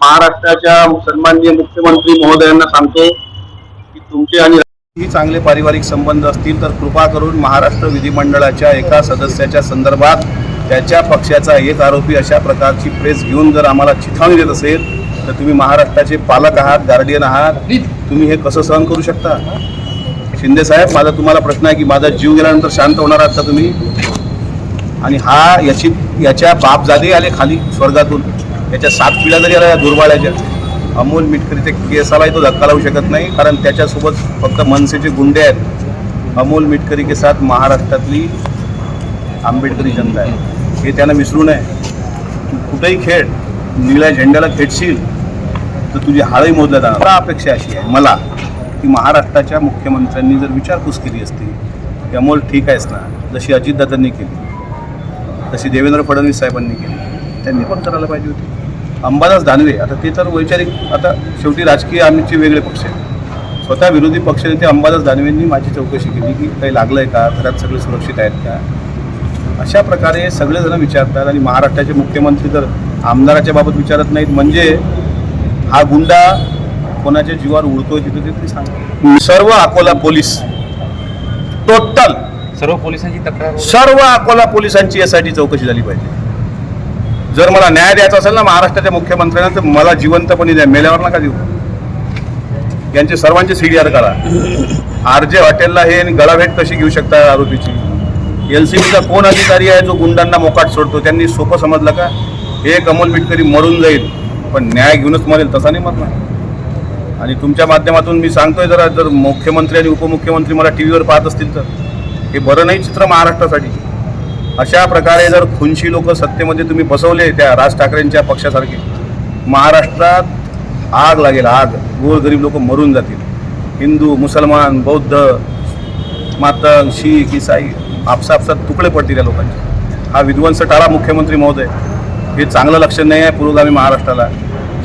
महाराष्ट्राच्या सन्माननीय मुख्यमंत्री महोदयांना सांगतो की तुमचे आणि ही चांगले पारिवारिक संबंध असतील तर कृपा करून महाराष्ट्र विधिमंडळाच्या एका सदस्याच्या संदर्भात त्याच्या पक्षाचा एक आरोपी अशा प्रकारची प्रेस घेऊन जर आम्हाला चिथावणी देत असेल तर तुम्ही महाराष्ट्राचे पालक आहात गार्डियन आहात. तुम्ही हे कसं सहन करू शकता? शिंदे साहेब माझा तुम्हाला प्रश्न आहे की माझा जीव गेल्यानंतर शांत होणार आहात का तुम्ही? आणि हा याची याच्या बापजादे आले खाली स्वर्गातून. याच्या सात पिढ्या जरी आल्या दुर्बाळ्याच्या अमोल मिटकरीच्या केसालाही तो धक्का लावू शकत नाही कारण त्याच्यासोबत फक्त मनसेचे गुंडे आहेत. अमोल मिटकरी के साथ महाराष्ट्रातली आंबेडकरी जनता आहे. हे त्यांना विसरू नये. तू कुठेही खेळ निळ्या झेंड्याला खेळशील तर तुझी हाळही मोजल्या जाणार. मला अपेक्षा अशी आहे मला की महाराष्ट्राच्या मुख्यमंत्र्यांनी जर विचारपूस केली असती की अमोल ठीक आहेस ना जशी अजितदादांनी केली तशी देवेंद्र फडणवीस साहेबांनी केली. त्यांनी पण करायला पाहिजे होती. अंबादास दानवे आता ते तर वैचारिक आता शेवटी राजकीय आमचे वेगळे पक्ष आहेत. स्वतः विरोधी पक्षनेते अंबादास दानवेंनी माझी चौकशी केली की काही लागलं आहे का? घरात सगळे सुरक्षित आहेत का? अशा प्रकारे सगळेजण विचारतात आणि महाराष्ट्राचे मुख्यमंत्री तर आमदाराच्या बाबत विचारत नाहीत. म्हणजे हा गुंडा कोणाच्या जीवावर उडतोय तिथे ते तरी सांगा सर्व अकोला पोलीस. टोटल सर्व पोलिसांची तक्रार सर्व अकोला पोलिसांची यासाठी चौकशी झाली पाहिजे. जर मला न्याय द्यायचा असेल ना महाराष्ट्राच्या मुख्यमंत्र्यांना तर मला जिवंतपणे द्या मेल्यावर नका देऊ. यांचे सर्वांचे सीडीआर करा आर जे हॉटेलला हे गळाभेट कशी घेऊ शकता आरोपीची? एल सी बीचा कोण अधिकारी आहे जो गुंडांना मोकाट सोडतो? त्यांनी सोपं समजलं का? हे कमल मिटकरी मरून जाईल पण न्याय घेऊनच मरेल तसा नाही मरणार. आणि तुमच्या माध्यमातून मी सांगतोय जरा जर मुख्यमंत्री आणि उपमुख्यमंत्री मला टी व्हीवर पाहत असतील तर. हे बरं नाही चित्र महाराष्ट्रासाठी. अशा प्रकारे जर खुनशी लोक सत्तेमध्ये तुम्ही बसवले त्या राज ठाकरेंच्या पक्षासारखे महाराष्ट्रात आग लागेल आग. गोरगरीब लोक मरून जातील. हिंदू मुसलमान बौद्ध मातंग शीख इसाई आपसापसात तुकडे पडतील या लोकांचे. हा विध्वंस टाळा मुख्यमंत्री महोदय. हे चांगलं लक्षण नाही आहे पुरोगामी महाराष्ट्राला.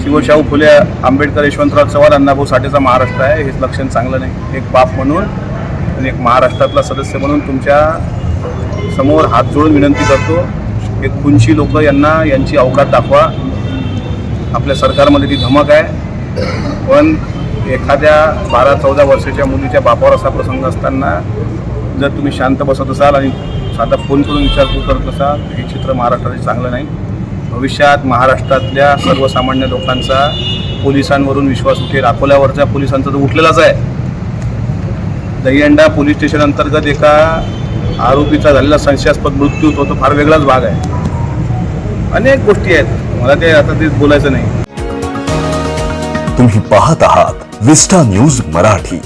शिवशाहू फुले आंबेडकर यशवंतराव चव्हाण अण्णाभाऊ साठेचा महाराष्ट्र आहे. हेच लक्षण चांगलं नाही. एक बाप म्हणून आणि एक महाराष्ट्रातला सदस्य म्हणून तुमच्या समोर हात जोडून विनंती करतो हे खुनशी लोक यांना यांची अवकात दाखवा. आपल्या सरकारमध्ये ती धमक आहे. पण एखाद्या बारा चौदा वर्षाच्या मुलीच्या बापावर असा प्रसंग असताना जर तुम्ही शांत बसत असाल आणि साधा फोन करून विचारपूस करत असाल हे चित्र महाराष्ट्राचे चांगलं नाही. भविष्यात महाराष्ट्रातल्या सर्वसामान्य लोकांचा पोलिसांवरून विश्वास उठेल अकोल्यावरच्या पोलिसांचा तर उठलेलाच आहे. दहीहंडा पोलीस स्टेशन अंतर्गत एका आरोपीचा झालेला संशयास्पद मृत्यू तो तो फार वेगळाच भाग आहे. अनेक गोष्टी आहेत. मला ते आता ते बोलायचं नाही. तुम्ही पाहत आहात विस्टा न्यूज मराठी.